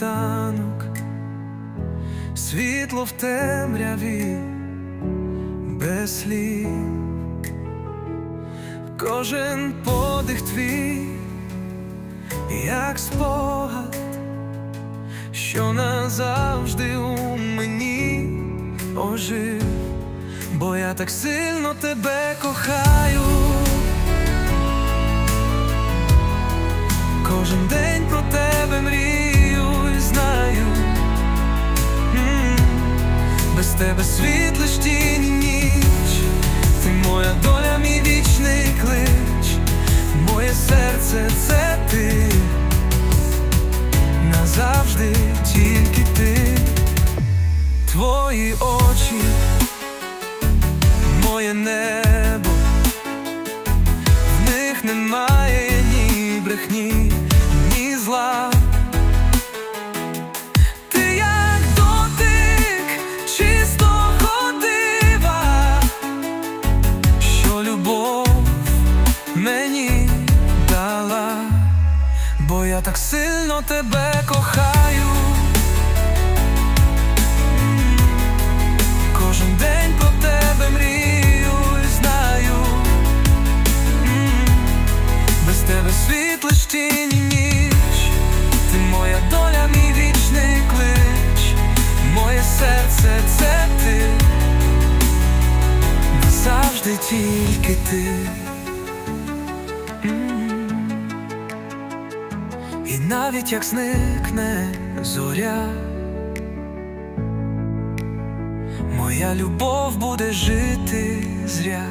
світанок, світло в темряві, без слів, кожен подих твій, як спогад, що назавжди у мені ожив, бо я так сильно тебе кохаю. Тебе світ лиш тінь ніч. Ти моя доля, мій вічний клич, моє серце це ти, назавжди тільки ти, твої очі, моє небо. В них немає ні брехні, бо я так сильно тебе кохаю. Кожен день про тебе мрію і знаю. Без тебе світ лиш тінь ніч Ти моя доля, мій вічний клич Моє серце це ти Завжди тільки ти навіть як зникне зоря Моя любов буде жити зря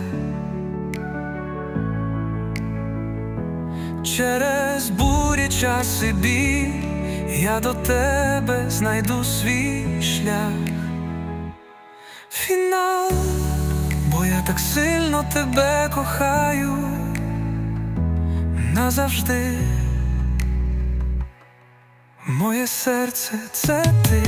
Через бурі час і біль я до тебе знайду свій шлях. Фінал, бо я так сильно тебе кохаю назавжди. Моє серце це ти.